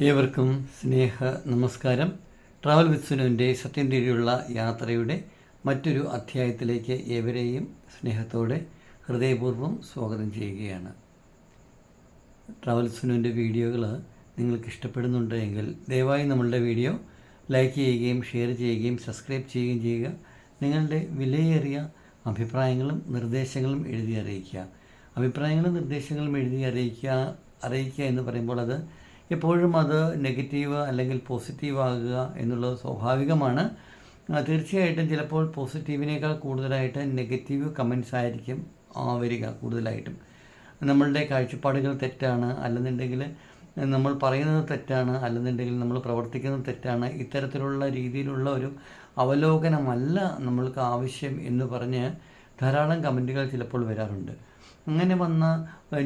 ഏവർക്കും സ്നേഹ നമസ്കാരം. ട്രാവൽ വിത്ത് സുനുവിന്റെ സത്യം തേടിയുള്ള യാത്രയുടെ മറ്റൊരു അധ്യായത്തിലേക്ക് ഏവരെയും സ്നേഹത്തോടെ ഹൃദയപൂർവം സ്വാഗതം ചെയ്യുകയാണ്. ട്രാവൽ സുനുവിന്റെ വീഡിയോകൾ നിങ്ങൾക്ക് ഇഷ്ടപ്പെടുന്നുണ്ട് എങ്കിൽ ദയവായി നമ്മളുടെ വീഡിയോ ലൈക്ക് ചെയ്യുകയും ഷെയർ ചെയ്യുകയും സബ്സ്ക്രൈബ് ചെയ്യുകയും ചെയ്യുക. നിങ്ങളുടെ വിലയേറിയ അഭിപ്രായങ്ങളും നിർദ്ദേശങ്ങളും എഴുതി അറിയിക്കുക. അഭിപ്രായങ്ങളും നിർദ്ദേശങ്ങളും എഴുതി അറിയിക്കുക അറിയിക്കുക എന്ന് പറയുമ്പോൾ അത് എപ്പോഴും അത് നെഗറ്റീവ് അല്ലെങ്കിൽ പോസിറ്റീവ് ആകുക എന്നുള്ളത് സ്വാഭാവികമാണ്. തീർച്ചയായിട്ടും ചിലപ്പോൾ പോസിറ്റീവിനേക്കാൾ കൂടുതലായിട്ട് നെഗറ്റീവ് കമൻസ് ആയിരിക്കും വരിക കൂടുതലായിട്ടും. നമ്മളുടെ കാഴ്ചപ്പാടുകൾ തെറ്റാണ് അല്ലെന്നുണ്ടെങ്കിൽ നമ്മൾ പറയുന്നത് തെറ്റാണ് അല്ലെന്നുണ്ടെങ്കിൽ നമ്മൾ പ്രവർത്തിക്കുന്നത് തെറ്റാണ്. ഇത്തരത്തിലുള്ള രീതിയിലുള്ള ഒരു അവലോകനമല്ല നമ്മൾക്ക് ആവശ്യം എന്ന് പറഞ്ഞ് ധാരാളം കമന്റുകൾ ചിലപ്പോൾ വരാറുണ്ട്. അങ്ങനെ വന്ന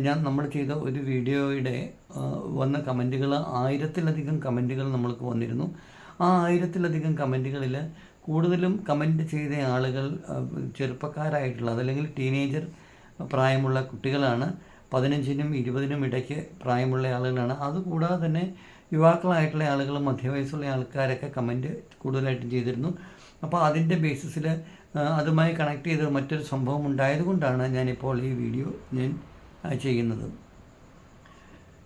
ഞാൻ നമ്മൾ ചെയ്ത ഒരു വീഡിയോയുടെ വന്ന കമന്റുകൾ ആയിരത്തിലധികം കമന്റുകൾ നമ്മൾക്ക് വന്നിരുന്നു. ആ ആയിരത്തിലധികം കമന്റുകളിൽ കൂടുതലും കമന്റ് ചെയ്ത ആളുകൾ ചെറുപ്പക്കാരായിട്ടുള്ള അതല്ലെങ്കിൽ ടീനേജർ പ്രായമുള്ള കുട്ടികളാണ്. പതിനഞ്ചിനും ഇരുപതിനും ഇടയ്ക്ക് പ്രായമുള്ള ആളുകളാണ്. അതുകൂടാതെ തന്നെ യുവാക്കളായിട്ടുള്ള ആളുകളും മധ്യവയസ്സുള്ള ആൾക്കാരൊക്കെ കമന്റ് കൂടുതലായിട്ടും ചെയ്തിരുന്നു. അപ്പോൾ അതിന്റെ ബേസിസിൽ അതുമായി കണക്ട് ചെയ്ത് മറ്റൊരു സംഭവം ഉണ്ടായതുകൊണ്ടാണ് ഞാനിപ്പോൾ ഈ വീഡിയോ ഞാൻ ചെയ്യുന്നത്.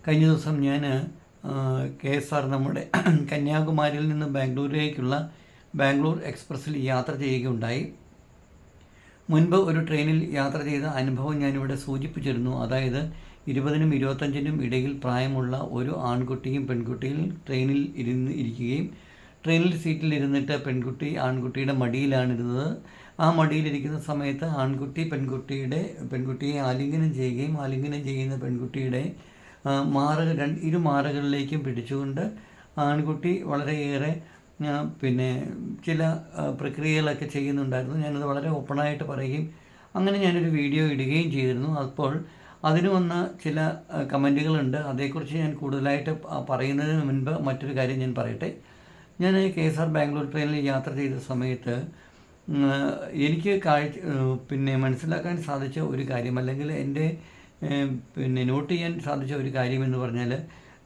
കഴിഞ്ഞ ദിവസം ഞാൻ കെ എസ് ആർ നമ്മുടെ കന്യാകുമാരിയിൽ നിന്ന് ബാംഗ്ലൂരിലേക്കുള്ള ബാംഗ്ലൂർ എക്സ്പ്രസ്സിൽ യാത്ര ചെയ്യുകയുണ്ടായി. മുൻപ് ഒരു ട്രെയിനിൽ യാത്ര ചെയ്ത അനുഭവം ഞാനിവിടെ സൂചിപ്പിച്ചിരുന്നു. അതായത് ഇരുപതിനും ഇരുപത്തഞ്ചിനും ഇടയിൽ പ്രായമുള്ള ഒരു ആൺകുട്ടിയും പെൺകുട്ടിയും ട്രെയിനിൽ ഇരുന്ന് ഇരിക്കുകയും ട്രെയിനിൽ സീറ്റിൽ ഇരുന്നിട്ട് പെൺകുട്ടി ആൺകുട്ടിയുടെ മടിയിലാണിരുന്നത്. ആ മടിയിലിരിക്കുന്ന സമയത്ത് ആൺകുട്ടി പെൺകുട്ടിയുടെ പെൺകുട്ടിയെ ആലിംഗനം ചെയ്യുകയും ആലിംഗനം ചെയ്യുന്ന പെൺകുട്ടിയുടെ മാറുകൾ രണ്ട് ഇരു മാറുകളിലേക്കും പിടിച്ചുകൊണ്ട് ആൺകുട്ടി വളരെയേറെ പിന്നെ ചില പ്രക്രിയകളൊക്കെ ചെയ്യുന്നുണ്ടായിരുന്നു. ഞാനത് വളരെ ഓപ്പണായിട്ട് പറയുകയും അങ്ങനെ ഞാനൊരു വീഡിയോ ഇടുകയും ചെയ്തിരുന്നു. അപ്പോൾ അതിന് വന്ന ചില കമന്റുകളുണ്ട്. അതേക്കുറിച്ച് ഞാൻ കൂടുതലായിട്ട് പറയുന്നതിന് മുൻപ് മറ്റൊരു കാര്യം ഞാൻ പറയട്ടെ. ഞാൻ കെ എസ് ആർ ബാംഗ്ലൂർ ട്രെയിനിൽ യാത്ര ചെയ്ത സമയത്ത് എനിക്ക് കാഴ്ച പിന്നെ മനസ്സിലാക്കാൻ സാധിച്ച ഒരു കാര്യം അല്ലെങ്കിൽ എന്റെ പിന്നെ നോട്ട് ചെയ്യാൻ സാധിച്ച ഒരു കാര്യം എന്ന് പറഞ്ഞാൽ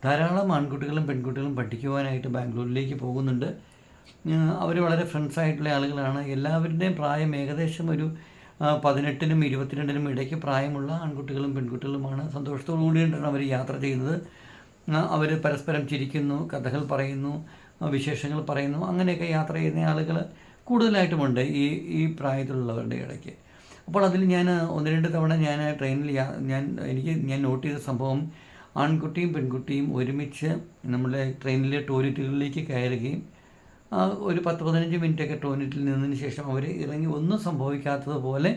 ധാരാളം ആൺകുട്ടികളും പെൺകുട്ടികളും പഠിക്കുവാനായിട്ട് ബാംഗ്ലൂരിലേക്ക് പോകുന്നുണ്ട്. അവർ വളരെ ഫ്രണ്ട്സ് ആയിട്ടുള്ള ആളുകളാണ്. എല്ലാവരുടെയും പ്രായം ഏകദേശം ഒരു പതിനെട്ടിനും ഇരുപത്തിരണ്ടിനും ഇടയ്ക്ക് പ്രായമുള്ള ആൺകുട്ടികളും പെൺകുട്ടികളുമാണ്. സന്തോഷത്തോടു കൂടിയിട്ടാണ് അവർ യാത്ര ചെയ്യുന്നത്. അവർ പരസ്പരം ചിരിക്കുന്നു കഥകൾ പറയുന്നു വിശേഷങ്ങൾ പറയുന്നു അങ്ങനെയൊക്കെ യാത്ര ചെയ്യുന്ന ആളുകൾ കൂടുതലായിട്ടുമുണ്ട് ഈ ഈ പ്രായത്തിലുള്ളവരുടെ ഇടയ്ക്ക്. അപ്പോൾ അതിൽ ഞാൻ ഒന്ന് രണ്ട് തവണ ഞാൻ ട്രെയിനിൽ ഞാൻ എനിക്ക് ഞാൻ നോട്ട് ചെയ്ത സംഭവം ആൺകുട്ടിയും പെൺകുട്ടിയും ഒരുമിച്ച് നമ്മുടെ ട്രെയിനിലെ ടോയ്ലറ്റുകളിലേക്ക് കയറുകയും ഒരു പത്ത് പതിനഞ്ച് മിനിറ്റൊക്കെ ടോയ്ലറ്റിൽ നിന്നതിന് ശേഷം അവർ ഇറങ്ങി ഒന്നും സംഭവിക്കാത്തതുപോലെ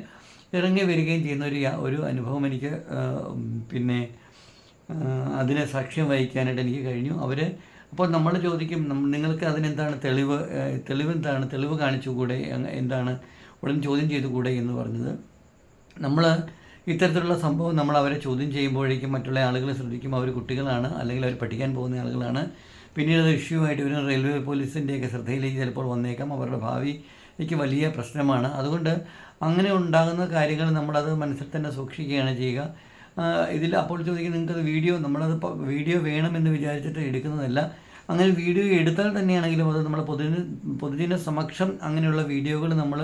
ഇറങ്ങി വരികയും ചെയ്യുന്ന ഒരു ഒരു അനുഭവം എനിക്ക് പിന്നെ അതിനെ സാക്ഷ്യം വഹിക്കാനായിട്ട് എനിക്ക് കഴിഞ്ഞു. അവർ അപ്പോൾ നമ്മൾ ചോദിക്കും നിങ്ങൾക്ക് അതിനെന്താണ് തെളിവ് തെളിവ് എന്താണ് തെളിവ് കാണിച്ചുകൂടെ കൂടെ എന്താണ് ഉടൻ ചോദ്യം ചെയ്തു കൂടെ എന്ന് പറഞ്ഞത്. നമ്മൾ ഇത്തരത്തിലുള്ള സംഭവം നമ്മൾ അവരെ ചോദ്യം ചെയ്യുമ്പോഴേക്കും മറ്റുള്ള ആളുകളെ ശ്രദ്ധിക്കും. അവർ കുട്ടികളാണ് അല്ലെങ്കിൽ അവർ പഠിക്കാൻ പോകുന്ന ആളുകളാണ്. പിന്നീട് അത് ഇഷ്യൂ ആയിട്ട് ഇവർ റെയിൽവേ പോലീസിന്റെയൊക്കെ ശ്രദ്ധയിലേക്ക് ചിലപ്പോൾ വന്നേക്കാം. അവരുടെ ഭാവിക്ക് വലിയ പ്രശ്നമാണ്. അതുകൊണ്ട് അങ്ങനെ ഉണ്ടാകുന്ന കാര്യങ്ങൾ നമ്മളത് മനസ്സിൽ തന്നെ സൂക്ഷിക്കുകയാണ് ചെയ്യുക. ഇതിൽ അപ്പോൾ ചോദിക്കും നിങ്ങൾക്കത് വീഡിയോ നമ്മളത് വീഡിയോ വേണമെന്ന് വിചാരിച്ചിട്ട് എടുക്കുന്നതല്ല. അങ്ങനെ വീഡിയോ എടുത്താൽ തന്നെയാണെങ്കിലും അത് നമ്മൾ പൊതുജന പൊതുജന സമക്ഷം അങ്ങനെയുള്ള വീഡിയോകൾ നമ്മൾ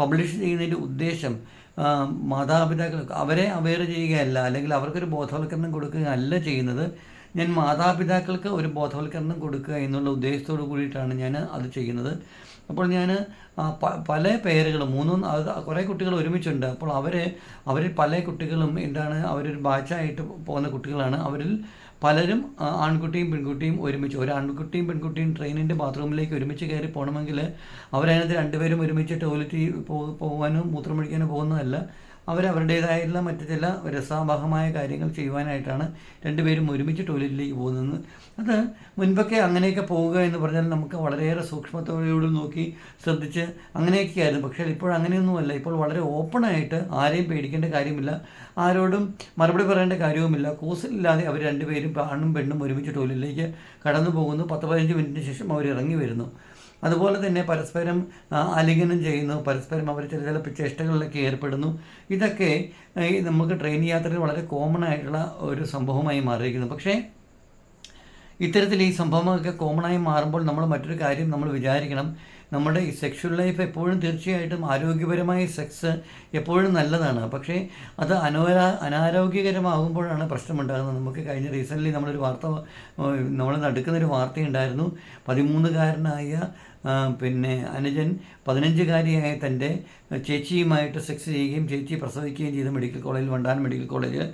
പബ്ലിഷ് ചെയ്യുന്നതിന്റെ ഉദ്ദേശം മാതാപിതാക്കൾ അവരെ അവെയർ ചെയ്യുകയല്ല അല്ലെങ്കിൽ അവർക്കൊരു ബോധവൽക്കരണം കൊടുക്കുകയല്ല ചെയ്യുന്നത്. ഞാൻ മാതാപിതാക്കൾക്ക് ഒരു ബോധവൽക്കരണം കൊടുക്കുക എന്നുള്ള ഉദ്ദേശത്തോടു കൂടിയിട്ടാണ് ഞാൻ അത് ചെയ്യുന്നത്. അപ്പോൾ ഞാൻ പല പേരുകളും മൂന്നും കുറേ കുട്ടികൾ ഒരുമിച്ചുണ്ട്. അപ്പോൾ അവർ അവരിൽ പല കുട്ടികളും എന്താണ് അവരൊരു ബാച്ചായിട്ട് പോകുന്ന കുട്ടികളാണ്. അവരിൽ പലരും ആൺകുട്ടിയും പെൺകുട്ടിയും ഒരുമിച്ച് ഒരു ആൺകുട്ടിയും പെൺകുട്ടിയും ട്രെയിനിന്റെ ബാത്റൂമിലേക്ക് ഒരുമിച്ച് കയറി പോകണമെങ്കിൽ അവരതിനകത്ത് രണ്ടുപേരും ഒരുമിച്ച് ടോയ്ലറ്റിൽ പോകാനോ മൂത്രമൊഴിക്കാനോ പോകുന്നതല്ല. അവരവരുടേതായിട്ടുള്ള മറ്റു ചില രസാവഹമായ കാര്യങ്ങൾ ചെയ്യുവാനായിട്ടാണ് രണ്ടുപേരും ഒരുമിച്ച് ടോയ്ലറ്റിലേക്ക് പോകുന്നത്. അത് മുൻപൊക്കെ അങ്ങനെയൊക്കെ പോവുക എന്ന് പറഞ്ഞാൽ നമുക്ക് വളരെയേറെ സൂക്ഷ്മത്തോടെ നോക്കി ശ്രദ്ധിച്ച് അങ്ങനെയൊക്കെയായിരുന്നു. പക്ഷേ ഇപ്പോൾ അങ്ങനെയൊന്നുമല്ല. ഇപ്പോൾ വളരെ ഓപ്പണായിട്ട് ആരെയും പേടിക്കേണ്ട കാര്യമില്ല. ആരോടും മറുപടി പറയേണ്ട കാര്യവുമില്ല. കൂസലില്ലാതെ അവർ രണ്ടുപേരും ആണും പെണ്ണും ഒരുമിച്ച് ടോയ്ലറ്റിലേക്ക് കടന്നു പോകുന്നു. പത്ത് പതിനഞ്ച് മിനിറ്റിന് ശേഷം അവർ ഇറങ്ങി വരുന്നു. അതുപോലെ തന്നെ പരസ്പരം അലിംഗനം ചെയ്യുന്നു. പരസ്പരം അവർ ചില ചില ചേഷ്ടകളിലൊക്കെ ഏർപ്പെടുന്നു. ഇതൊക്കെ നമുക്ക് ട്രെയിൻ യാത്രയിൽ വളരെ കോമൺ ആയിട്ടുള്ള ഒരു സംഭവമായി മാറിയിരിക്കുന്നു. പക്ഷേ ഇത്തരത്തിൽ ഈ സംഭവങ്ങളൊക്കെ കോമണായി മാറുമ്പോൾ നമ്മൾ മറ്റൊരു കാര്യം നമ്മൾ വിചാരിക്കണം. നമ്മുടെ ഈ സെക്ഷൽ ലൈഫ് എപ്പോഴും തീർച്ചയായിട്ടും ആരോഗ്യപരമായ സെക്സ് എപ്പോഴും നല്ലതാണ്. പക്ഷേ അത് അനോരാ അനാരോഗ്യകരമാകുമ്പോഴാണ് പ്രശ്നമുണ്ടാകുന്നത്. നമുക്ക് കഴിഞ്ഞ റീസെന്റ്ലി നമ്മളൊരു വാർത്ത നമ്മൾ നടക്കുന്നൊരു വാർത്തയുണ്ടായിരുന്നു. പതിമൂന്നുകാരനായ പിന്നെ അനുജൻ പതിനഞ്ചുകാരിയായ തന്റെ ചേച്ചിയുമായിട്ട് സെക്സ് ചെയ്യുകയും ചേച്ചി പ്രസവിക്കുകയും ചെയ്തു മെഡിക്കൽ കോളേജിൽ വണ്ടാനം മെഡിക്കൽ കോളേജ്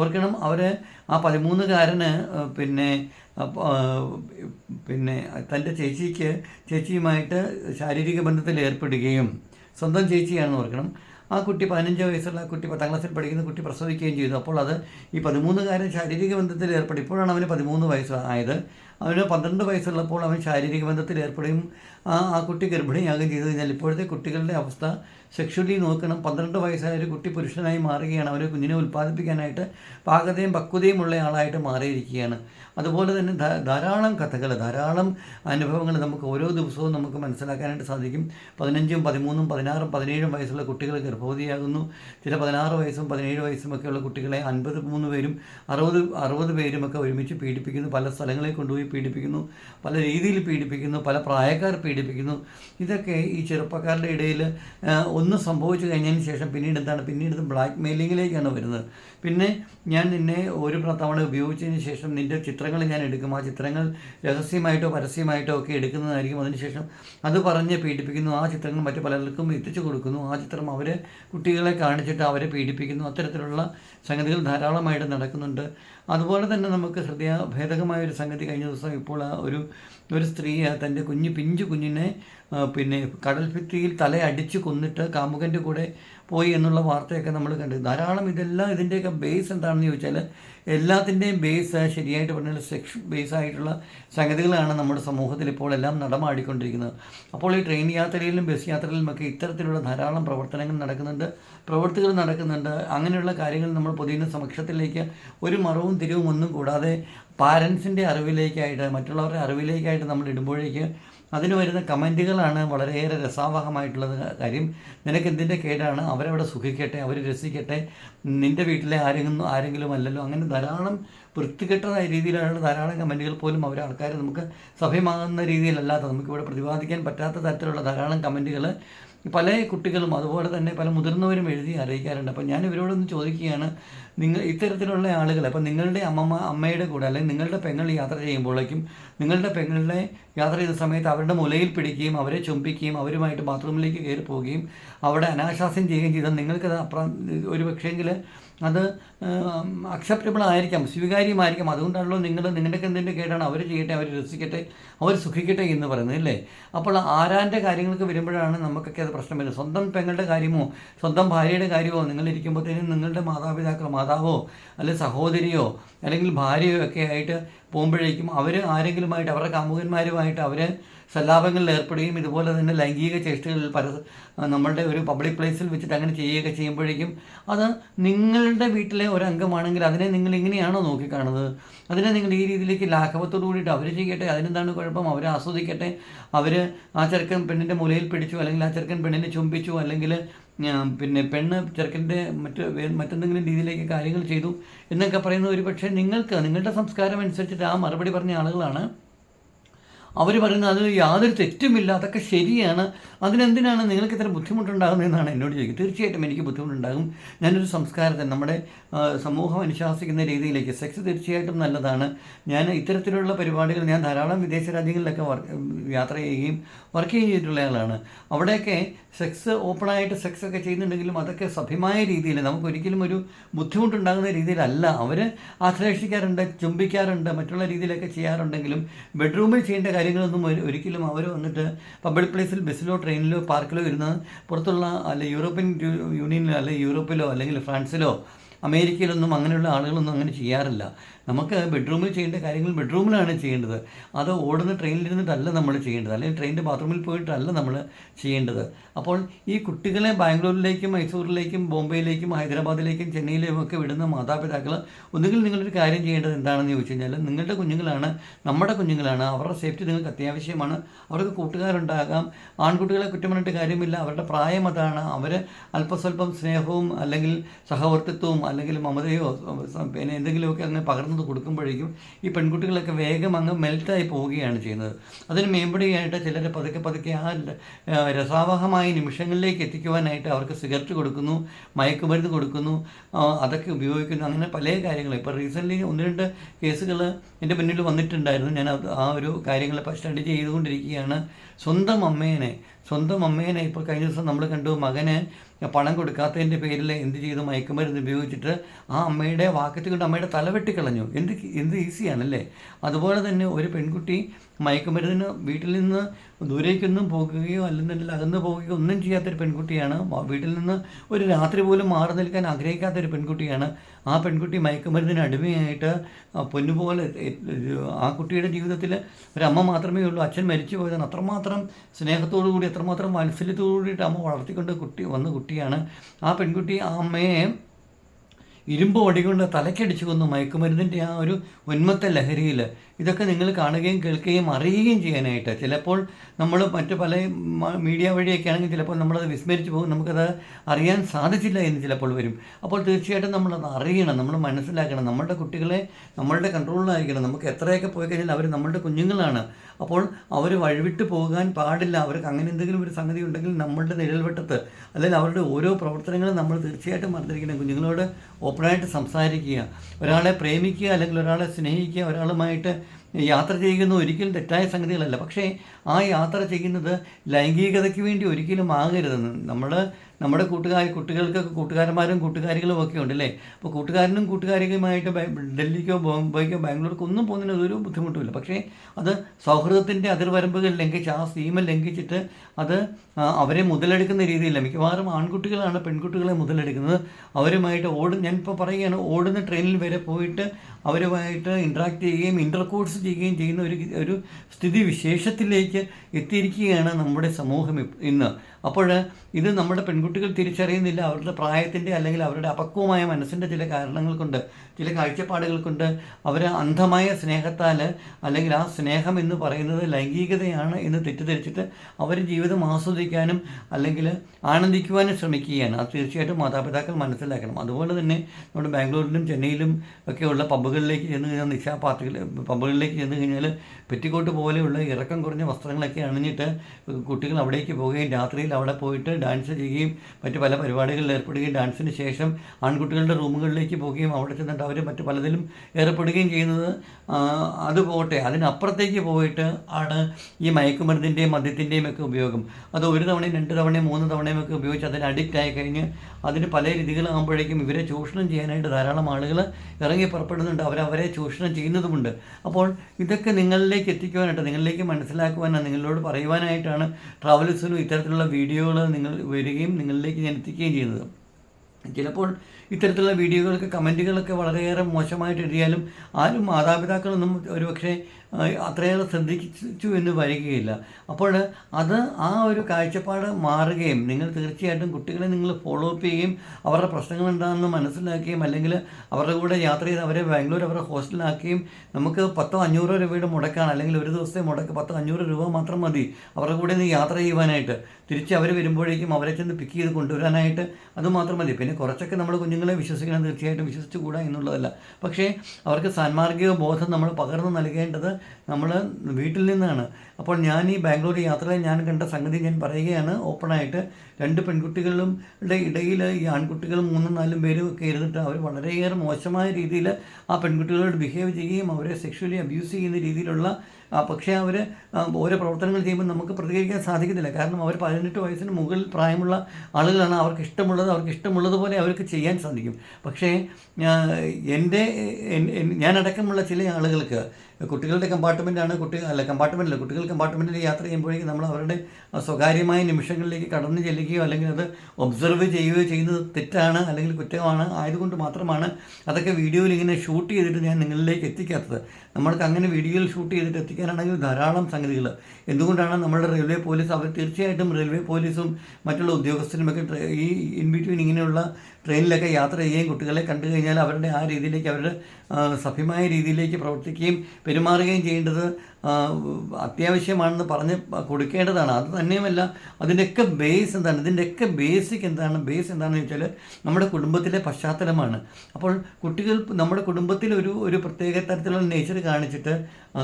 ഓർക്കണം അവർ ആ പതിമൂന്നുകാരന് പിന്നെ പിന്നെ തന്റെ ചേച്ചിക്ക് ചേച്ചിയുമായിട്ട് ശാരീരിക ബന്ധത്തിൽ ഏർപ്പെടുകയും സ്വന്തം ചേച്ചിയാണെന്ന് ഓർക്കണം. ആ കുട്ടി പതിനഞ്ച് വയസ്സുള്ള കുട്ടി പത്താം ക്ലാസ്സിൽ പഠിക്കുന്ന കുട്ടി പ്രസവിക്കുകയും ചെയ്തു. അപ്പോൾ അത് ഈ പതിമൂന്നുകാരൻ ശാരീരിക ബന്ധത്തിൽ ഏർപ്പെടും. ഇപ്പോഴാണ് അവന് പതിമൂന്ന് വയസ്സ് ആയത്. അവന് പന്ത്രണ്ട് വയസ്സുള്ളപ്പോൾ അവൻ ശാരീരിക ബന്ധത്തിൽ ഏർപ്പെടുകയും ആ ആ കുട്ടി ഗർഭിണിയാകുകയും ചെയ്തു കഴിഞ്ഞാൽ ഇപ്പോഴത്തെ കുട്ടികളുടെ അവസ്ഥ സെക്ഷലി നോക്കണം. പന്ത്രണ്ട് വയസ്സായ ഒരു കുട്ടി പുരുഷനായി മാറുകയാണ്. അവരെ കുഞ്ഞിനെ ഉൽപ്പാദിപ്പിക്കാനായിട്ട് പാകതയും പക്വതയും ഉള്ള ആളായിട്ട് മാറിയിരിക്കുകയാണ്. അതുപോലെ തന്നെ ധാരാളം കഥകൾ ധാരാളം അനുഭവങ്ങൾ നമുക്ക് ഓരോ ദിവസവും നമുക്ക് മനസ്സിലാക്കാനായിട്ട് സാധിക്കും. പതിനഞ്ചും പതിമൂന്നും പതിനാറും പതിനേഴും വയസ്സുള്ള കുട്ടികൾ ഗർഭവതിയാകുന്നു. ചില പതിനാറ് വയസ്സും പതിനേഴ് വയസ്സുമൊക്കെയുള്ള കുട്ടികളെ അൻപത് മൂന്ന് പേരും അറുപത് അറുപത് പേരുമൊക്കെ ഒരുമിച്ച് പീഡിപ്പിക്കുന്നു. പല സ്ഥലങ്ങളിൽ കൊണ്ടുപോയി പീഡിപ്പിക്കുന്നു. പല രീതിയിൽ പീഡിപ്പിക്കുന്നു. പല പ്രായക്കാർ പീഡിപ്പിക്കുന്നു ഇതൊക്കെ ഈ ചെറുപ്പക്കാരുടെ ഇടയിൽ ഒന്ന് സംഭവിച്ചു കഴിഞ്ഞതിന് ശേഷം പിന്നീട് എന്താണ്? പിന്നീട് ബ്ലാക്ക് മെയിലിങ്ങിലേക്കാണ് വരുന്നത്. പിന്നെ ഞാൻ നിന്നെ ഒരു തവണ ഉപയോഗിച്ചതിന് ശേഷം നിന്റെ ചിത്രങ്ങൾ ഞാൻ എടുക്കും. ആ ചിത്രങ്ങൾ രഹസ്യമായിട്ടോ പരസ്യമായിട്ടോ ഒക്കെ എടുക്കുന്നതായിരിക്കും അതിനുശേഷം അത് പറഞ്ഞ് പീഡിപ്പിക്കുന്നു. ആ ചിത്രങ്ങൾ മറ്റു പലർക്കും എത്തിച്ചു കൊടുക്കുന്നു. ആ ചിത്രം അവരെ കുട്ടികളെ കാണിച്ചിട്ട് അവരെ പീഡിപ്പിക്കുന്നു. അത്തരത്തിലുള്ള സംഗതികൾ ധാരാളമായിട്ട് നടക്കുന്നുണ്ട്. അതുപോലെ തന്നെ നമുക്ക് ഹൃദയഭേദകമായ ഒരു സംഗതി കഴിഞ്ഞ ദിവസം ഇപ്പോൾ ആ ഒരു ഒരു സ്ത്രീ തന്റെ കുഞ്ഞ് പിഞ്ചു കുഞ്ഞിനെ പിന്നെ കടൽഭിത്തിയിൽ തല തലയടിച്ച് കൊന്നിട്ട് കാമുകന്റെ കൂടെ പോയി എന്നുള്ള വാർത്തയൊക്കെ നമ്മൾ കണ്ടു. ധാരാളം ഇതെല്ലാം ഇതിന്റെയൊക്കെ ബേസ് എന്താണെന്ന് ചോദിച്ചാൽ എല്ലാത്തിന്റെയും ബേസ് ശരിയായിട്ട് പറഞ്ഞാൽ സെക്ഷൻ ബേസ് ആയിട്ടുള്ള സംഗതികളാണ് നമ്മുടെ സമൂഹത്തിൽ ഇപ്പോൾ എല്ലാം നടമാടിക്കൊണ്ടിരിക്കുന്നത്. അപ്പോൾ ഈ ട്രെയിൻ യാത്രയിലും ബസ് യാത്രയിലും ഒക്കെ ഇത്തരത്തിലുള്ള ധാരാളം പ്രവർത്തനങ്ങൾ നടക്കുന്നുണ്ട്. പ്രവൃത്തികൾ നടക്കുന്നുണ്ട്. അങ്ങനെയുള്ള കാര്യങ്ങൾ നമ്മൾ പൊതുവിന്റെ സമക്ഷത്തിലേക്ക് ഒരു മറവും തിരിവും ഒന്നും കൂടാതെ പാരൻസിന്റെ അറിവിലേക്കായിട്ട് മറ്റുള്ളവരുടെ അറിവിലേക്കായിട്ട് നമ്മൾ ഇടുമ്പോഴേക്ക് അതിന് വരുന്ന കമന്റുകളാണ് വളരെയേറെ രസാവഹമായിട്ടുള്ളത് കാര്യം. നിനക്ക് എന്തിന്റെ കേടാണ്? അവരവിടെ സുഖിക്കട്ടെ അവർ രസിക്കട്ടെ. നിന്റെ വീട്ടിലെ ആരെങ്കിലും ആരെങ്കിലും അല്ലല്ലോ. അങ്ങനെ ധാരാളം വൃത്തികെട്ടതായ രീതിയിലുള്ള ധാരാളം കമന്റുകൾ പോലും അവർ ആൾക്കാർ നമുക്ക് സഭ്യമാകുന്ന രീതിയിലല്ലാത്ത നമുക്കിവിടെ പ്രതിപാദിക്കാൻ പറ്റാത്ത തരത്തിലുള്ള ധാരാളം കമന്റുകൾ പല കുട്ടികളും അതുപോലെ തന്നെ പല മുതിർന്നവരും എഴുതി അറിയിക്കാറുണ്ട്. അപ്പോൾ ഞാൻ ഇവരോടൊന്ന് ചോദിക്കുകയാണ് നിങ്ങൾ ഇത്തരത്തിലുള്ള ആളുകൾ അപ്പോൾ നിങ്ങളുടെ അമ്മമ്മ അമ്മയുടെ കൂടെ അല്ലെങ്കിൽ നിങ്ങളുടെ പെങ്ങൾ യാത്ര ചെയ്യുമ്പോഴേക്കും നിങ്ങളുടെ പെങ്ങളെ യാത്ര ചെയ്ത സമയത്ത് അവരുടെ മുലയിൽ പിടിക്കുകയും അവരെ ചുംബിക്കുകയും അവരുമായിട്ട് ബാത്റൂമിലേക്ക് കയറി പോവുകയും അവിടെ അനാശാസ്യം ചെയ്യുകയും ചെയ്താൽ നിങ്ങൾക്കത് അപ്ര ഒരു പക്ഷേങ്കിൽ അത് അക്സെപ്റ്റബിൾ ആയിരിക്കാം സ്വീകാര്യമായിരിക്കാം. അതുകൊണ്ടാണല്ലോ നിങ്ങൾ നിങ്ങളുടെ എന്തിന്റെ കേട്ടാണ് അവർ ചെയ്യട്ടെ അവർ രസിക്കട്ടെ അവർ സുഖിക്കട്ടെ എന്ന് പറയുന്നത് അല്ലേ? അപ്പോൾ ആരാന്റെ കാര്യങ്ങൾക്ക് വരുമ്പോഴാണ് നമുക്കൊക്കെ അത് പ്രശ്നം വരുന്നത്? സ്വന്തം പെങ്ങളുടെ കാര്യമോ സ്വന്തം ഭാര്യയുടെ കാര്യമോ നിങ്ങളിരിക്കുമ്പോഴത്തേനും നിങ്ങളുടെ മാതാപിതാക്കളോ മാതാവോ അല്ലെങ്കിൽ സഹോദരിയോ അല്ലെങ്കിൽ ഭാര്യയോ ഒക്കെ ആയിട്ട് പോകുമ്പോഴേക്കും അവർ ആരെങ്കിലുമായിട്ട് അവരുടെ കാമുകന്മാരുമായിട്ട് അവർ സല്ലാപങ്ങളിൽ ഏർപ്പെടുകയും ഇതുപോലെ തന്നെ ലൈംഗിക ചേഷ്ടകളിൽ പര നമ്മളുടെ ഒരു പബ്ലിക് പ്ലേസിൽ വെച്ചിട്ട് അങ്ങനെ ചെയ്യുകയൊക്കെ ചെയ്യുമ്പോഴേക്കും അത് നിങ്ങളുടെ വീട്ടിലെ ഒരു അംഗമാണെങ്കിൽ അതിനെ നിങ്ങൾ ഇങ്ങനെയാണോ നോക്കിക്കാണുന്നത്? അതിനെ നിങ്ങൾ ഈ രീതിയിലേക്ക് ലാഘവത്തോടു കൂടിയിട്ട് അവർ ചെയ്യട്ടെ അതിനെന്താണ് കുഴപ്പം? അവരെ ആസ്വദിക്കട്ടെ. അവർ ആ ചെറുക്കൻ പെണ്ണിന്റെ മുലയിൽ പിടിച്ചു അല്ലെങ്കിൽ ആ ചെറുക്കൻ പെണ്ണിനെ ചുംബിച്ചു അല്ലെങ്കിൽ പിന്നെ പെണ്ണ് ചെറുക്കന്റെ മറ്റ് മറ്റെന്തെങ്കിലും രീതിയിലേക്ക് കാര്യങ്ങൾ ചെയ്തു എന്നൊക്കെ പറയുന്നത് ഒരു പക്ഷേ നിങ്ങൾക്ക് നിങ്ങളുടെ സംസ്കാരം അനുസരിച്ചിട്ട് ആ മറുപടി പറഞ്ഞ ആളുകളാണ് അവർ പറയുന്നത് അതിൽ യാതൊരു തെറ്റുമില്ല അതൊക്കെ ശരിയാണ്. അതിനെന്തിനാണ് നിങ്ങൾക്ക് ഇത്ര ബുദ്ധിമുട്ടുണ്ടാകുന്നതെന്നാണ് എന്നോട് ചോദിക്കുന്നത്. തീർച്ചയായിട്ടും എനിക്ക് ബുദ്ധിമുട്ടുണ്ടാകും. ഞാനൊരു സംസ്കാരത്തെ നമ്മുടെ സമൂഹം അനുശാസിക്കുന്ന രീതിയിലേക്ക് സെക്സ് തീർച്ചയായിട്ടും നല്ലതാണ്. ഞാൻ ഇത്തരത്തിലുള്ള പരിപാടികൾ ഞാൻ ധാരാളം വിദേശ രാജ്യങ്ങളിലൊക്കെ യാത്ര ചെയ്യുകയും വർക്ക് ചെയ്തിട്ടുള്ള ആളാണ്. അവിടെയൊക്കെ സെക്സ് ഓപ്പണായിട്ട് സെക്സ് ഒക്കെ ചെയ്യുന്നുണ്ടെങ്കിലും അതൊക്കെ സഭ്യമായ രീതിയിൽ നമുക്കൊരിക്കലും ഒരു ബുദ്ധിമുട്ടുണ്ടാകുന്ന രീതിയിലല്ല. അവർ ആശ്ലേഷിക്കാറുണ്ട് ചുംബിക്കാറുണ്ട് മറ്റുള്ള രീതിയിലൊക്കെ ചെയ്യാറുണ്ടെങ്കിലും ബെഡ്റൂമിൽ ചെയ്യേണ്ട കാര്യങ്ങളൊന്നും ഒരു- ഒരിക്കലും അവർ വന്നിട്ട് പബ്ലിക് പ്ലേസിൽ ബസ്സിലോ ട്രെയിനിലോ പാർക്കിലോ ഇരുന്ന് പുറത്തുള്ള അല്ലെ യൂറോപ്യൻ യൂണിയനിലോ അല്ലെങ്കിൽ യൂറോപ്പിലോ അല്ലെങ്കിൽ ഫ്രാൻസിലോ അമേരിക്കയിലൊന്നും അങ്ങനെയുള്ള ആളുകളൊന്നും അങ്ങനെ ചെയ്യാറില്ല. നമുക്ക് ബെഡ്റൂമിൽ ചെയ്യേണ്ട കാര്യങ്ങൾ ബെഡ്റൂമിലാണ് ചെയ്യേണ്ടത്. അത് ഓടുന്ന ട്രെയിനിലിരുന്നിട്ടല്ല നമ്മൾ ചെയ്യേണ്ടത്. അല്ലെങ്കിൽ ട്രെയിനിന്റെ ബാത്റൂമിൽ പോയിട്ടല്ല നമ്മൾ ചെയ്യേണ്ടത്. അപ്പോൾ ഈ കുട്ടികളെ ബാംഗ്ലൂരിലേക്കും മൈസൂരിലേക്കും ബോംബെയിലേക്കും ഹൈദരാബാദിലേക്കും ചെന്നൈയിലേക്കും ഒക്കെ വിടുന്ന മാതാപിതാക്കൾ ഒന്നുകിൽ നിങ്ങളൊരു കാര്യം ചെയ്യേണ്ടത് എന്താണെന്ന് ചോദിച്ചു കഴിഞ്ഞാൽ നിങ്ങളുടെ കുഞ്ഞുങ്ങളാണ് നമ്മുടെ കുഞ്ഞുങ്ങളാണ്. അവരുടെ സേഫ്റ്റി നിങ്ങൾക്ക് അത്യാവശ്യമാണ്. അവർക്ക് കൂട്ടുകാരുണ്ടാകാം. ആൺകുട്ടികളെ കുറ്റം പറഞ്ഞിട്ട് കാര്യമില്ല. അവരുടെ പ്രായം അതാണ്. അവർ അല്പസ്വല്പം സ്നേഹവും അല്ലെങ്കിൽ സഹവർത്തിത്വവും അല്ലെങ്കിൽ മമതയോ പിന്നെ എന്തെങ്കിലുമൊക്കെ അങ്ങനെ പകർന്നു തുറന്നത് കൊടുക്കുമ്പോഴേക്കും ഈ പെൺകുട്ടികളൊക്കെ വേഗം അങ്ങ് മെൽറ്റായി പോവുകയാണ് ചെയ്യുന്നത്. അതിന് മേമ്പടിയായിട്ട് ചിലർ പതുക്കെ പതുക്കെ ആ രസാവഹമായ നിമിഷങ്ങളിലേക്ക് എത്തിക്കുവാനായിട്ട് അവർക്ക് സിഗരറ്റ് കൊടുക്കുന്നു മയക്കുമരുന്ന് കൊടുക്കുന്നു അതൊക്കെ ഉപയോഗിക്കുന്നു അങ്ങനെ പല കാര്യങ്ങളും ഇപ്പോൾ റീസെന്റ്ലി ഒന്ന് രണ്ട് കേസുകൾ എന്റെ മുന്നിൽ വന്നിട്ടുണ്ടായിരുന്നു. ഞാൻ ആ ഒരു കാര്യങ്ങളെ സ്റ്റഡി ചെയ്തുകൊണ്ടിരിക്കുകയാണ്. സ്വന്തം അമ്മേനെ സ്വന്തം അമ്മേനെ ഇപ്പോൾ കഴിഞ്ഞ ദിവസം നമ്മൾ കണ്ടു മകന് പണം കൊടുക്കാത്തതിന്റെ പേരിൽ എന്ത് ചെയ്തു? മയക്കുമരുന്ന് ഉപയോഗിച്ചിട്ട് ആ അമ്മയുടെ വാക്കത്തി കൊണ്ട് അമ്മയുടെ തല വെട്ടിക്കളഞ്ഞു. എന്ത് എന്ത് ഈസിയാണല്ലേ? അതുപോലെ തന്നെ ഒരു പെൺകുട്ടി മയക്കുമരുന്നിന് വീട്ടിൽ നിന്ന് ദൂരേക്കൊന്നും പോകുകയോ അല്ലെന്നുണ്ടെങ്കിൽ അകന്ന് പോകുകയോ ഒന്നും ചെയ്യാത്തൊരു പെൺകുട്ടിയാണ്. വീട്ടിൽ നിന്ന് ഒരു രാത്രി പോലും മാറി നിൽക്കാൻ ആഗ്രഹിക്കാത്തൊരു പെൺകുട്ടിയാണ്. ആ പെൺകുട്ടി മയക്കുമരുന്നിന് അടിമയായിട്ട് പൊന്നുപോലെ ആ കുട്ടിയുടെ ജീവിതത്തിൽ ഒരമ്മ മാത്രമേ ഉള്ളൂ. അച്ഛൻ മരിച്ചു പോയതാണ്. അത്രമാത്രം സ്നേഹത്തോടു കൂടി അത്രമാത്രം വാത്സല്യത്തോടു കൂടിയിട്ട് അമ്മ വളർത്തിക്കൊണ്ട് കുട്ടി വന്ന കുട്ടിയാണ്. ആ പെൺകുട്ടി ആ അമ്മയെ ഇരുമ്പ് വടികൊണ്ട് തലക്കടിച്ചു കൊന്നു മയക്കുമരുന്നിന്റെ ആ ഒരു ഉന്മത്ത ലഹരിയിൽ. ഇതൊക്കെ നിങ്ങൾ കാണുകയും കേൾക്കുകയും അറിയുകയും ചെയ്യാനായിട്ട്. ചിലപ്പോൾ നമ്മൾ മറ്റ് പല മീഡിയ വഴിയൊക്കെ ആണെങ്കിൽ ചിലപ്പോൾ നമ്മളത് വിസ്മരിച്ചു പോകും. നമുക്കത് അറിയാൻ സാധിച്ചില്ല എന്ന് ചിലപ്പോൾ വരും. അപ്പോൾ തീർച്ചയായിട്ടും നമ്മളത് അറിയണം നമ്മൾ മനസ്സിലാക്കണം. നമ്മളുടെ കുട്ടികളെ നമ്മളുടെ കൺട്രോളിലായിരിക്കണം. നമുക്ക് എത്രയൊക്കെ പോയി കഴിഞ്ഞാൽ അവർ നമ്മളുടെ കുഞ്ഞുങ്ങളാണ്. അപ്പോൾ അവർ വഴിവിട്ട് പോകാൻ പാടില്ല. അവർക്ക് അങ്ങനെ എന്തെങ്കിലും ഒരു സംഗതി ഉണ്ടെങ്കിൽ നമ്മളുടെ നിഴൽവട്ടത്ത് അല്ലെങ്കിൽ അവരുടെ ഓരോ പ്രവർത്തനങ്ങളും നമ്മൾ തീർച്ചയായിട്ടും മറന്നിരിക്കണം. കുഞ്ഞുങ്ങളോട് ഓപ്പണായിട്ട് സംസാരിക്കുക. ഒരാളെ പ്രേമിക്കുക അല്ലെങ്കിൽ ഒരാളെ സ്നേഹിക്കുക ഒരാളുമായിട്ട് യാത്ര ചെയ്യുന്ന ഒരിക്കലും തെറ്റായ സംഗതികളല്ല. പക്ഷേ ആ യാത്ര ചെയ്യുന്നത് ലൈംഗികതയ്ക്ക് വേണ്ടി ഒരിക്കലും ആകരുതെന്ന്. നമ്മൾ നമ്മുടെ കൂട്ടുകാർ കുട്ടികൾക്കൊക്കെ കൂട്ടുകാരന്മാരും കൂട്ടുകാരികളും ഒക്കെ ഉണ്ട് അല്ലേ? അപ്പോൾ കൂട്ടുകാരനും കൂട്ടുകാരികളുമായിട്ട് ഡൽഹിക്കോ ബോംബെക്കോ ബാംഗ്ലൂർക്കോ ഒന്നും പോകുന്നതിന് ഒരു ബുദ്ധിമുട്ടുമില്ല. പക്ഷേ അത് സൗഹൃദത്തിന്റെ അതിർവരമ്പുകൾ ലംഘിച്ച് ആ സീമ ലംഘിച്ചിട്ട് അത് അവരെ മുതലെടുക്കുന്ന രീതിയില്ല. മിക്കവാറും ആൺകുട്ടികളാണ് പെൺകുട്ടികളെ മുതലെടുക്കുന്നത്. അവരുമായിട്ട് ഓടും ഞാനിപ്പോൾ പറയുകയാണ് ഓടുന്ന ട്രെയിനിൽ വരെ പോയിട്ട് അവരുമായിട്ട് ഇൻട്രാക്ട് ചെയ്യുകയും ഇന്റർകോഴ്സ് ചെയ്യുകയും ചെയ്യുന്ന ഒരു ഒരു സ്ഥിതി വിശേഷത്തിലേക്ക് എത്തിയിരിക്കുകയാണ് നമ്മുടെ സമൂഹം ഇന്ന്. അപ്പോൾ ഇത് നമ്മുടെ പെൺകുട്ടികൾ തിരിച്ചറിയുന്നില്ല. അവരുടെ പ്രായത്തിന്റെ അല്ലെങ്കിൽ അവരുടെ അപക്വമായ മനസ്സിന്റെ ചില കാരണങ്ങൾ കൊണ്ട് ചില കാഴ്ചപ്പാടുകൾ കൊണ്ട് അവർ അന്ധമായ സ്നേഹത്താൽ അല്ലെങ്കിൽ ആ സ്നേഹം എന്ന് പറയുന്നത് ലൈംഗികതയാണ് എന്ന് തെറ്റിദ്ധരിച്ചിട്ട് അവർ ജീവിതം ആസ്വദിക്കാനും അല്ലെങ്കിൽ ആനന്ദിക്കുവാനും ശ്രമിക്കുകയാണ്. അത് തീർച്ചയായിട്ടും മാതാപിതാക്കൾ മനസ്സിലാക്കണം. അതുപോലെ തന്നെ നമ്മുടെ ബാംഗ്ലൂരിലും ചെന്നൈയിലും ഒക്കെയുള്ള പബ്ബുകളിലേക്ക് ചെന്ന് കഴിഞ്ഞാൽ നിശാ പാർട്ടികൾ പമ്പുകളിലേക്ക് ചെന്ന് കഴിഞ്ഞാൽ പെറ്റിക്കോട്ട് പോലെയുള്ള ഇറക്കം കുറഞ്ഞ വസ്ത്രങ്ങളൊക്കെ അണിഞ്ഞിട്ട് കുട്ടികൾ അവിടേക്ക് പോവുകയും രാത്രിയിൽ അവിടെ പോയിട്ട് ഡാൻസ് ചെയ്യുകയും മറ്റ് പല പരിപാടികളിൽ ഏർപ്പെടുകയും ഡാൻസിന് ശേഷം ആൺകുട്ടികളുടെ റൂമുകളിലേക്ക് പോവുകയും അവിടെ ചെന്നിട്ട് അവർ മറ്റ് പലതിലും ഏർപ്പെടുകയും ചെയ്യുന്നത് അത് പോട്ടെ. അതിനപ്പുറത്തേക്ക് പോയിട്ട് ആണ് ഈ മയക്കുമരുന്നിന്റെയും മദ്യത്തിന്റെയും ഒക്കെ ഉപയോഗം. അത് ഒരു തവണയും രണ്ട് തവണയും മൂന്ന് തവണയും ഒക്കെ ഉപയോഗിച്ച് അതിന് അഡിക്റ്റ് ആയി കഴിഞ്ഞ് അതിന് പല രീതികളാകുമ്പോഴേക്കും ഇവരെ ചൂഷണം ചെയ്യാനായിട്ട് ധാരാളം ആളുകൾ ഇറങ്ങി പുറപ്പെടുന്നുണ്ട്. അവരവരെ ചൂഷണം ചെയ്യുന്നതുമുണ്ട്. അപ്പോൾ ഇതൊക്കെ നിങ്ങളിലേക്ക് എത്തിക്കുവാനായിട്ട് നിങ്ങളിലേക്ക് മനസ്സിലാക്കുവാനാണ് നിങ്ങളോട് പറയുവാനായിട്ടാണ് ട്രാവലേഴ്സിനും ഇത്തരത്തിലുള്ള വീഡിയോകൾ നിങ്ങൾ വരികയും നിങ്ങളിലേക്ക് ഞാൻ എത്തിക്കുകയും ചെയ്യുന്നത്. ചിലപ്പോൾ ഇത്തരത്തിലുള്ള വീഡിയോകൾക്ക് കമന്റുകളൊക്കെ വളരെയേറെ മോശമായിട്ട് എഴുതിയാലും ആരും മാതാപിതാക്കളൊന്നും ഒരുപക്ഷെ അത്രയേറെ ശ്രദ്ധിച്ചു എന്ന് വരികയില്ല. അപ്പോൾ അത് ആ ഒരു കാഴ്ചപ്പാട് മാറുകയും നിങ്ങൾ തീർച്ചയായിട്ടും കുട്ടികളെ നിങ്ങൾ ഫോളോ അപ്പ് ചെയ്യുകയും അവരുടെ പ്രശ്നങ്ങൾ എന്താണെന്ന് മനസ്സിലാക്കുകയും അല്ലെങ്കിൽ അവരുടെ കൂടെ യാത്ര ചെയ്ത് അവരെ ബാംഗ്ലൂർ അവരെ ഹോസ്റ്റലിലാക്കുകയും നമുക്ക് പത്തോ അഞ്ഞൂറോ രൂപയുടെ മുടക്കാണ്. അല്ലെങ്കിൽ ഒരു ദിവസത്തെ മുടക്ക് പത്തോ അഞ്ഞൂറ് രൂപ മാത്രം മതി അവരുടെ കൂടെ നിന്ന് യാത്ര ചെയ്യുവാനായിട്ട്. തിരിച്ച് അവർ വരുമ്പോഴേക്കും അവരെ ചെന്ന് പിക്ക് ചെയ്ത് കൊണ്ടുവരാനായിട്ട് അത് മാത്രം മതി. പിന്നെ കുറച്ചൊക്കെ നമ്മൾ കുഞ്ഞുങ്ങളെ വിശ്വസിക്കണം തീർച്ചയായിട്ടും വിശ്വസിച്ചുകൂടാ എന്നുള്ളതല്ല. പക്ഷേ അവർക്ക് സാൻമാർഗിക ബോധം നമ്മൾ പകർന്നു നൽകേണ്ടത് നമ്മൾ വീട്ടിൽ നിന്നാണ്. അപ്പോൾ ഞാൻ ഈ ബാംഗ്ലൂർ യാത്രയിൽ ഞാൻ കണ്ട സംഗതി ഞാൻ പറയുകയാണ്. ഓപ്പണായിട്ട് രണ്ട് പെൺകുട്ടികളുടെ ഇടയിൽ ഈ ആൺകുട്ടികൾ മൂന്നും നാലും പേരും ഒക്കെ അവർ വളരെയേറെ മോശമായ രീതിയിൽ ആ പെൺകുട്ടികളോട് ബിഹേവ് ചെയ്യുകയും അവരെ സെക്ഷലി അബ്യൂസ് ചെയ്യുന്ന രീതിയിലുള്ള പക്ഷേ അവർ ഓരോ പ്രവർത്തനങ്ങൾ ചെയ്യുമ്പോൾ നമുക്ക് പ്രതികരിക്കാൻ സാധിക്കുന്നില്ല. കാരണം അവർ പതിനെട്ട് വയസ്സിന് മുകളിൽ പ്രായമുള്ള ആളുകളാണ്. അവർക്ക് ഇഷ്ടമുള്ളത് അവർക്ക് ഇഷ്ടമുള്ളതുപോലെ അവർക്ക് ചെയ്യാൻ സാധിക്കും. പക്ഷേ എന്റെ എൻ- എൻ- ഞാനടക്കമുള്ള ചില ആളുകൾക്ക് കുട്ടികളുടെ കമ്പാർട്ട്മെന്റാണ് കുട്ടി അല്ല കമ്പാർട്ട്മെന്റില്ല കുട്ടികൾ കമ്പാർട്ട്മെന്റിൽ യാത്ര ചെയ്യുമ്പോഴേക്കും നമ്മൾ അവരുടെ സ്വകാര്യമായ നിമിഷങ്ങളിലേക്ക് കടന്നു ചെല്ലുകയോ അല്ലെങ്കിൽ അത് ഒബ്സർവ് ചെയ്യുകയോ ചെയ്യുന്നത് തെറ്റാണ് അല്ലെങ്കിൽ കുറ്റമാണ് ആയതുകൊണ്ട് മാത്രമാണ് അതൊക്കെ വീഡിയോയിൽ ഇങ്ങനെ ഷൂട്ട് ചെയ്തിട്ട് ഞാൻ നിങ്ങളിലേക്ക് എത്തിക്കാത്തത്. നമ്മൾക്ക് അങ്ങനെ വീഡിയോയിൽ ഷൂട്ട് ചെയ്തിട്ട് എത്തിക്കാനാണെങ്കിൽ ധാരാളം സംഗതികൾ. എന്തുകൊണ്ടാണ് നമ്മുടെ റെയിൽവേ പോലീസ് അവർ തീർച്ചയായിട്ടും റെയിൽവേ പോലീസും മറ്റുള്ള ഉദ്യോഗസ്ഥരുമൊക്കെ ഈ ഇൻ ബിറ്റ്വീൻ ഇങ്ങനെയുള്ള ട്രെയിനിലൊക്കെ യാത്ര ചെയ്യുകയും കുട്ടികളെ കണ്ടു കഴിഞ്ഞാൽ അവരുടെ ആ രീതിയിലേക്ക് ആ, സഭ്യമായ രീതിയിലേക്ക് പ്രവർത്തിക്കുകയും പെരുമാറുകയും ചെയ്യേണ്ടത് അത്യാവശ്യമാണെന്ന് പറഞ്ഞ് കൊടുക്കേണ്ടതാണ്. അത് തന്നെയുമല്ല അതിന്റെയൊക്കെ ബേസ് എന്താണ്? ഇതിന്റെയൊക്കെ ബേസിക് എന്താണ്? ബേസ് എന്താണെന്ന് വെച്ചാൽ നമ്മുടെ കുടുംബത്തിലെ പശ്ചാത്തലമാണ്. അപ്പോൾ കുട്ടികൾ നമ്മുടെ കുടുംബത്തിൽ ഒരു ഒരു പ്രത്യേക തരത്തിലുള്ള നേച്ചർ കാണിച്ചിട്ട്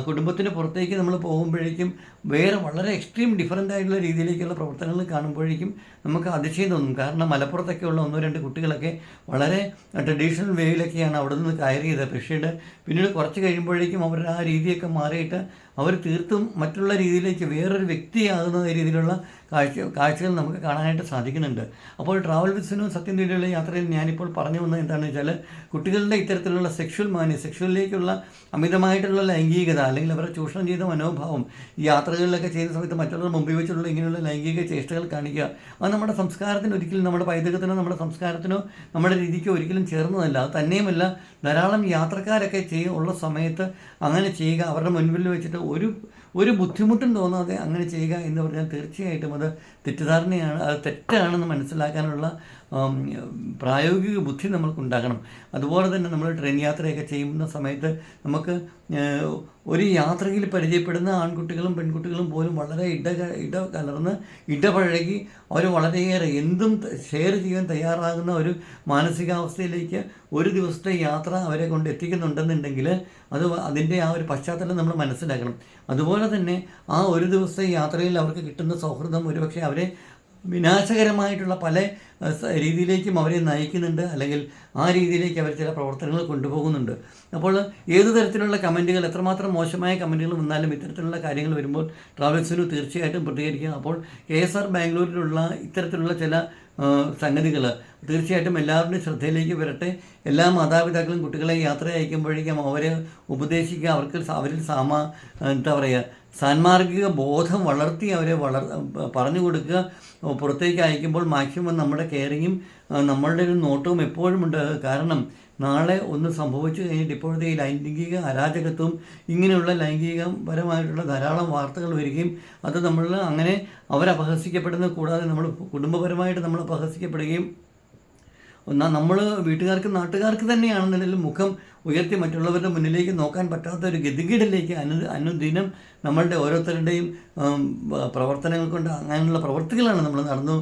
കുടുംബത്തിന് പുറത്തേക്ക് നമ്മൾ പോകുമ്പോഴേക്കും വേറെ വളരെ എക്സ്ട്രീം ഡിഫറന്റ് ആയിട്ടുള്ള രീതിയിലേക്കുള്ള പ്രവർത്തനങ്ങൾ കാണുമ്പോഴേക്കും നമുക്ക് അതിശയം തോന്നും. കാരണം മലപ്പുറത്തൊക്കെയുള്ള ഒന്നോ രണ്ട് കുട്ടികളൊക്കെ വളരെ ട്രഡീഷണൽ വേയിലൊക്കെയാണ് അവിടെ നിന്ന് കയറിയത്. പക്ഷേ പിന്നീട് കുറച്ച് കഴിയുമ്പോഴേക്കും അവർ ആ രീതിയൊക്കെ മാറിയിട്ട് അവർ തീർത്തും മറ്റുള്ള രീതിയിലേക്ക് വേറൊരു വ്യക്തിയാകുന്ന രീതിയിലുള്ള കാഴ്ച കാഴ്ചകൾ നമുക്ക് കാണാനായിട്ട് സാധിക്കുന്നുണ്ട്. അപ്പോൾ ട്രാവൽ വിസിനും സത്യം തേടിയുള്ള യാത്രയിൽ ഞാനിപ്പോൾ പറഞ്ഞു വന്നത് എന്താണെന്ന് വെച്ചാൽ കുട്ടികളുടെ ഇത്തരത്തിലുള്ള സെക്ഷൽ മാന്യ സെക്ഷലിലേക്കുള്ള അമിതമായിട്ടുള്ള ലൈംഗികത അല്ലെങ്കിൽ അവരെ ചൂഷണം ചെയ്ത മനോഭാവം യാത്രകളിലൊക്കെ ചെയ്യുന്ന സമയത്ത് മറ്റുള്ളവർ മുമ്പിൽ വെച്ചുള്ള ഇങ്ങനെയുള്ള ലൈംഗിക ചേഷ്ടകൾ കാണിക്കുക അത് നമ്മുടെ സംസ്കാരത്തിന് ഒരിക്കലും നമ്മുടെ പൈതൃകത്തിനോ നമ്മുടെ സംസ്കാരത്തിനോ നമ്മുടെ രീതിക്കോ ഒരിക്കലും ചേർന്നതല്ല. അത് തന്നെയുമല്ല ധാരാളം യാത്രക്കാരൊക്കെ ചെയ്യ ഉള്ള സമയത്ത് അങ്ങനെ ചെയ്യുക അവരുടെ മുൻപിൽ വെച്ചിട്ട് ഒരു ഒരു ബുദ്ധിമുട്ടും തോന്നാതെ അങ്ങനെ ചെയ്യുക എന്ന് പറഞ്ഞാൽ തീർച്ചയായിട്ടും അത് തെറ്റിദ്ധാരണയാണ് അത് തെറ്റാണെന്ന് മനസ്സിലാക്കാനുള്ള പ്രായോഗിക ബുദ്ധി നമ്മൾക്കുണ്ടാകണം. അതുപോലെ തന്നെ നമ്മൾ ട്രെയിൻ യാത്രയൊക്കെ ചെയ്യുന്ന സമയത്ത് നമുക്ക് ഒരു യാത്രയിൽ പരിചയപ്പെടുന്ന ആൺകുട്ടികളും പെൺകുട്ടികളും പോലും വളരെ ഇട ഇട കലർന്ന് ഇടപഴകി അവർ വളരെയേറെ എന്തും ഷെയർ ചെയ്യാൻ തയ്യാറാകുന്ന ഒരു മാനസികാവസ്ഥയിലേക്ക് ഒരു ദിവസത്തെ യാത്ര അവരെ കൊണ്ട് എത്തിക്കുന്നുണ്ടെന്നുണ്ടെങ്കിൽ അത് അതിന്റെ ആ ഒരു പശ്ചാത്തലം നമ്മൾ മനസ്സിലാക്കണം. അതുപോലെ തന്നെ ആ ഒരു ദിവസത്തെ യാത്രയിൽ അവർക്ക് കിട്ടുന്ന സൗഹൃദം ഒരുപക്ഷെ അവരെ വിനാശകരമായിട്ടുള്ള പല രീതിയിലേക്കും അവരെ നയിക്കുന്നുണ്ട്. അല്ലെങ്കിൽ ആ രീതിയിലേക്ക് അവർ ചില പ്രവർത്തനങ്ങൾ കൊണ്ടുപോകുന്നുണ്ട്. അപ്പോൾ ഏത് തരത്തിലുള്ള കമന്റുകൾ എത്രമാത്രം മോശമായ കമന്റുകൾ വന്നാലും ഇത്തരത്തിലുള്ള കാര്യങ്ങൾ വരുമ്പോൾ ട്രാവൽസിനു തീർച്ചയായിട്ടും പ്രതികരിക്കുക. അപ്പോൾ കെ എസ് ആർ ബാംഗ്ലൂരിലുള്ള ഇത്തരത്തിലുള്ള ചില സംഗതികൾ തീർച്ചയായിട്ടും എല്ലാവരുടെയും ശ്രദ്ധയിലേക്ക് വരട്ടെ. എല്ലാ മാതാപിതാക്കളും കുട്ടികളെ യാത്ര അയക്കുമ്പോഴേക്കും അവരെ ഉപദേശിക്കുക അവർക്ക് അവരിൽ സാമാ എന്താ പറയുക സാൻമാർഗിക ബോധം വളർത്തി അവരെ വളർ പറഞ്ഞു കൊടുക്കുക. പുറത്തേക്ക് അയക്കുമ്പോൾ മാക്സിമം നമ്മുടെ കെയറിങ്ങും നമ്മളുടെ ഒരു നോട്ടവും എപ്പോഴും ഉണ്ട്. കാരണം നാളെ ഒന്ന് സംഭവിച്ചു കഴിഞ്ഞിട്ട് ഇപ്പോഴത്തെ ഈ ലൈംഗിക അരാജകത്വം ഇങ്ങനെയുള്ള ലൈംഗികപരമായിട്ടുള്ള ധാരാളം വാർത്തകൾ വരികയും അത് നമ്മൾ അങ്ങനെ അവരപഹസിക്കപ്പെടുന്നത് കൂടാതെ നമ്മൾ കുടുംബപരമായിട്ട് നമ്മൾ അപഹസിക്കപ്പെടുകയും ഒന്നാ നമ്മൾ വീട്ടുകാർക്ക് നാട്ടുകാർക്ക് തന്നെയാണെന്നുണ്ടെങ്കിലും മുഖം ഉയർത്തി മറ്റുള്ളവരുടെ മുന്നിലേക്ക് നോക്കാൻ പറ്റാത്ത ഒരു ഗതികേടിലേക്ക് അനു അനുദിനം നമ്മളുടെ ഓരോരുത്തരുടെയും പ്രവർത്തനങ്ങൾ കൊണ്ട് അങ്ങനെയുള്ള പ്രവർത്തികളാണ് നമ്മൾ നടന്നു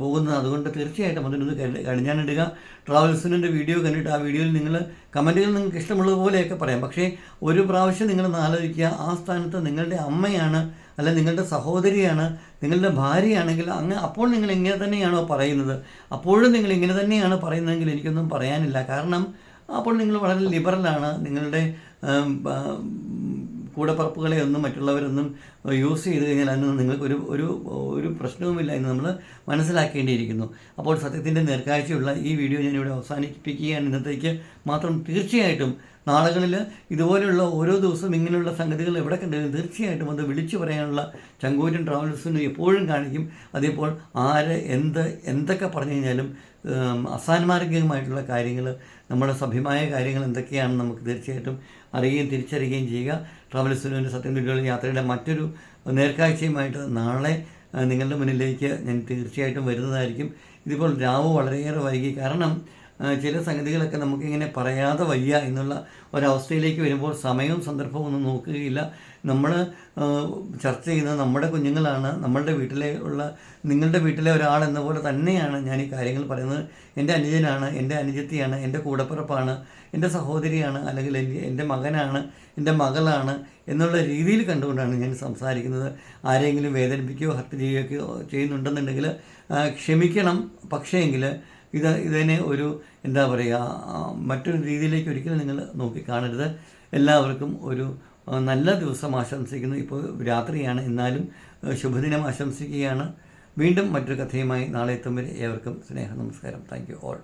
പോകുന്നത്. അതുകൊണ്ട് തീർച്ചയായിട്ടും അതിനൊന്ന് കടിഞ്ഞാനിടുക ട്രാവൽസിന്റെ വീഡിയോ കണ്ടിട്ട് ആ വീഡിയോയിൽ നിങ്ങൾ കമന്റുകൾ നിങ്ങൾക്ക് ഇഷ്ടമുള്ളതുപോലെയൊക്കെ പറയാം. പക്ഷേ ഒരു പ്രാവശ്യം നിങ്ങൾ ആലോചിക്കുക. ആ സ്ഥാനത്ത് നിങ്ങളുടെ അമ്മയാണ് അല്ല നിങ്ങളുടെ സഹോദരിയാണ് നിങ്ങളുടെ ഭാര്യയാണെങ്കിൽ അങ്ങ് അപ്പോൾ നിങ്ങൾ ഇങ്ങനെ തന്നെയാണോ പറയുന്നത്? അപ്പോഴും നിങ്ങൾ ഇങ്ങനെ തന്നെയാണ് പറയുന്നതെങ്കിൽ എനിക്കൊന്നും പറയാനില്ല. കാരണം അപ്പോൾ നിങ്ങൾ വളരെ ലിബറലാണ് നിങ്ങളുടെ കൂടപ്പറപ്പുകളെ ഒന്നും മറ്റുള്ളവരൊന്നും യൂസ് ചെയ്ത് കഴിഞ്ഞാൽ അതിനൊന്നും നിങ്ങൾക്ക് ഒരു ഒരു പ്രശ്നവുമില്ല എന്ന് നമ്മൾ മനസ്സിലാക്കേണ്ടിയിരിക്കുന്നു. അപ്പോൾ സത്യത്തിന്റെ നേർക്കാഴ്ചയുള്ള ഈ വീഡിയോ ഞാനിവിടെ അവസാനിപ്പിക്കുകയാണ്. ഇന്നത്തേക്ക് മാത്രം തീർച്ചയായിട്ടും നാളുകളിൽ ഇതുപോലെയുള്ള ഓരോ ദിവസവും ഇങ്ങനെയുള്ള സംഗതികൾ എവിടെ കണ്ടാലും തീർച്ചയായിട്ടും അത് വിളിച്ചു പറയാനുള്ള ചങ്കൂറ്റൻ ട്രാവൽസിന് എപ്പോഴും കാണിക്കും. അതേപോലെ ആര് എന്ത് എന്തൊക്കെ പറഞ്ഞു കഴിഞ്ഞാലും അസാൻമാർഗികമായിട്ടുള്ള കാര്യങ്ങൾ നമ്മുടെ സഭ്യമായ കാര്യങ്ങൾ എന്തൊക്കെയാണെന്ന് നമുക്ക് തീർച്ചയായിട്ടും അറിയുകയും തിരിച്ചറിയുകയും ചെയ്യുക. ട്രാവൽസിന്റെ സത്യം വീടുകൾ യാത്രയുടെ മറ്റൊരു നേർക്കാഴ്ചയുമായിട്ട് നാളെ നിങ്ങളുടെ മുന്നിലേക്ക് ഞാൻ തീർച്ചയായിട്ടും വരുന്നതായിരിക്കും. ഇതിപ്പോൾ രാവ് വളരെയേറെ വൈകി. കാരണം ചില സംഗതികളൊക്കെ നമുക്കിങ്ങനെ പറയാതെ വയ്യ എന്നുള്ള ഒരവസ്ഥയിലേക്ക് വരുമ്പോൾ സമയവും സന്ദർഭവും ഒന്നും നോക്കുകയില്ല. നമ്മൾ ചർച്ച ചെയ്യുന്നത് നമ്മുടെ കുഞ്ഞുങ്ങളാണ്. നമ്മളുടെ വീട്ടിലെ ഉള്ള നിങ്ങളുടെ വീട്ടിലെ ഒരാൾ എന്ന പോലെ തന്നെയാണ് ഞാൻ ഈ കാര്യങ്ങൾ പറയുന്നത്. എന്റെ അനുജനാണ് എന്റെ അനുജത്തിയാണ് എന്റെ കൂടപ്പിറപ്പാണ് എന്റെ സഹോദരിയാണ് അല്ലെങ്കിൽ എന്റെ എന്റെ മകനാണ് എന്റെ മകളാണ് എന്നുള്ള രീതിയിൽ കണ്ടുകൊണ്ടാണ് ഞാൻ സംസാരിക്കുന്നത്. ആരെങ്കിലും വേദനിപ്പിക്കുകയോ ഹത്യ ചെയ്യുകയോ ചെയ്യുന്നുണ്ടെന്നുണ്ടെങ്കിൽ ക്ഷമിക്കണം. പക്ഷേങ്കിൽ ഇത് ഇതിനെ ഒരു എന്താ പറയുക മറ്റൊരു രീതിയിലേക്ക് ഒരിക്കലും നിങ്ങൾ നോക്കി കാണരുത് എല്ലാവർക്കും ഒരു നല്ല ദിവസം ആശംസിക്കുന്നു. ഇപ്പോൾ രാത്രിയാണ്. എന്നാലും ശുഭദിനം ആശംസിക്കുകയാണ്. വീണ്ടും മറ്റൊരു കഥയുമായി നാളെ എത്തും വരെ ഏവർക്കും സ്നേഹ നമസ്കാരം. Thank you all.